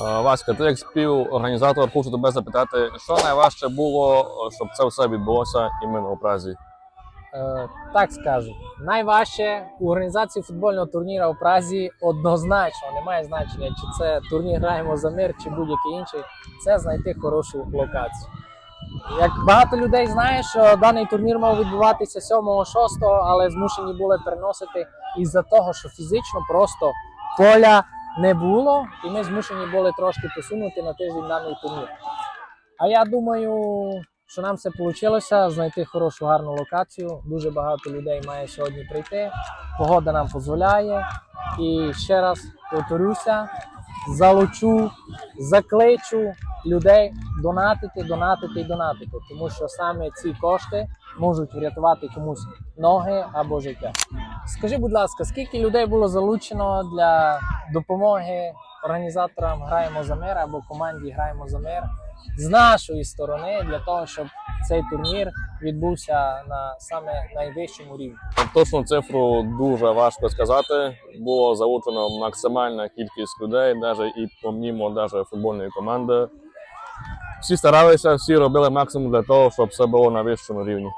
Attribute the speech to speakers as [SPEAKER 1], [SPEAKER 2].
[SPEAKER 1] Е, Васька, ти як співорганізатор, хочу тебе запитати, що найважче було, щоб це все відбулося іменно у Празі?
[SPEAKER 2] Е, так скажу. Найважче у організації футбольного турніру у Празі однозначно немає значення, чи це турнір граємо за мир, чи будь-який інший. Це знайти хорошу локацію. Як багато людей знає, що даний турнір мав відбуватися 7-6, але змушені були переносити із-за того, що фізично просто поля не було, і ми змушені були трошки посунути на тиждень даний турнір. А я думаю, що нам все вийшло знайти хорошу гарну локацію. Дуже багато людей має сьогодні прийти. Погода нам дозволяє. І ще раз повторюся, залучу, закличу людей донатити, донатити і донатити, тому що саме ці кошти можуть врятувати комусь ноги або життя. Скажи, будь ласка, скільки людей було залучено для допомоги організаторам Граємо за мир або команді Граємо за мир з нашої сторони для того, щоб цей турнір відбувся на саме найвищому рівні?
[SPEAKER 1] Точну цифру дуже важко сказати. Було залучено максимальна кількість людей, навіть і помімо навіть футбольної команди. Всі старалися, всі робили максимум для того, щоб все було на вищому рівні.